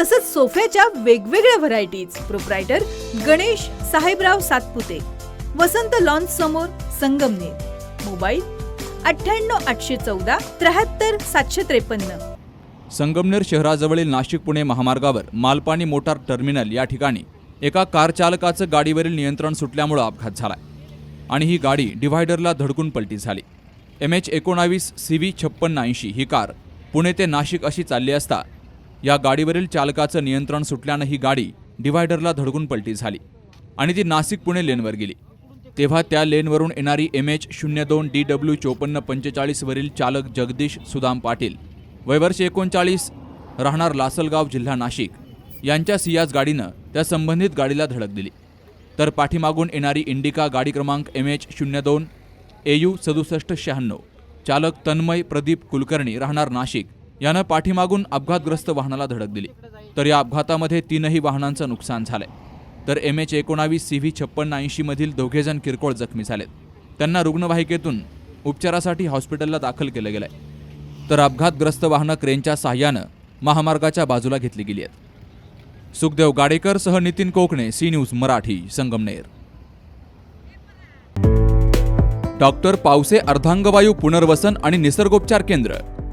तसंच सोफ्याच्या वेगवेगळ्या varieties. Proprietor Ganesh Sahebrao Satpute. Vasant lawns समोर संगमनेर. मोबाईल अठ्ठ्याण्णव आठशे चौदा त्र्याहत्तर सातशे त्रेपन्न. संगमनेर शहराजवळील नाशिक पुणे महामार्गावर मालपाणी मोटार टर्मिनल या ठिकाणी एका कार चालकाचं गाडीवरील नियंत्रण सुटल्यामुळं अपघात झाला आणि ही गाडी डिव्हायडरला धडकून पलटी झाली. एम एच एकोणावीस सी व्ही छप्पन्न ऐंशी ही कार पुणे ते नाशिक अशी चालली असता या गाडीवरील चालकाचं नियंत्रण सुटल्यानं ही गाडी डिव्हायडरला धडकून पलटी झाली आणि ती नाशिक पुणे लेनवर गेली. तेव्हा त्या लेनवरून येणारी एम एच शून्य दोन डी डब्ल्यू चोपन्न पंचेचाळीसवरील चालक जगदीश सुदाम पाटील वयवर्ष एकोणचाळीस राहणार लासलगाव जिल्हा नाशिक यांच्या सियाज गाडीनं त्या संबंधित गाडीला धडक दिली. तर पाठीमागून येणारी इंडिका गाडी क्रमांक एम एच शून्य दोन ए यू सदुसष्ट शहाण्णव चालक तन्मय प्रदीप कुलकर्णी राहणार नाशिक यानं पाठीमागून अपघातग्रस्त वाहनाला धडक दिली. तर या अपघातामध्ये तीनही वाहनांचं नुकसान झालंय. तर एम एच एकोणावीस सी व्ही छप्पन्न ऐंशीमधील दोघेजण किरकोळ जखमी झालेत. त्यांना रुग्णवाहिकेतून उपचारासाठी हॉस्पिटलला दाखल केलं गेलंय. तर अपघातग्रस्त वाहनं क्रेनच्या साह्यानं महामार्गाच्या बाजूला घेतली गेली आहेत. सुखदेव गाडेकर सह Nitin Kokane C News Marathi Sangamner. Doctor Pawse अर्धांगवायू पुनर्वसन आणि निसर्गोपचार केंद्र.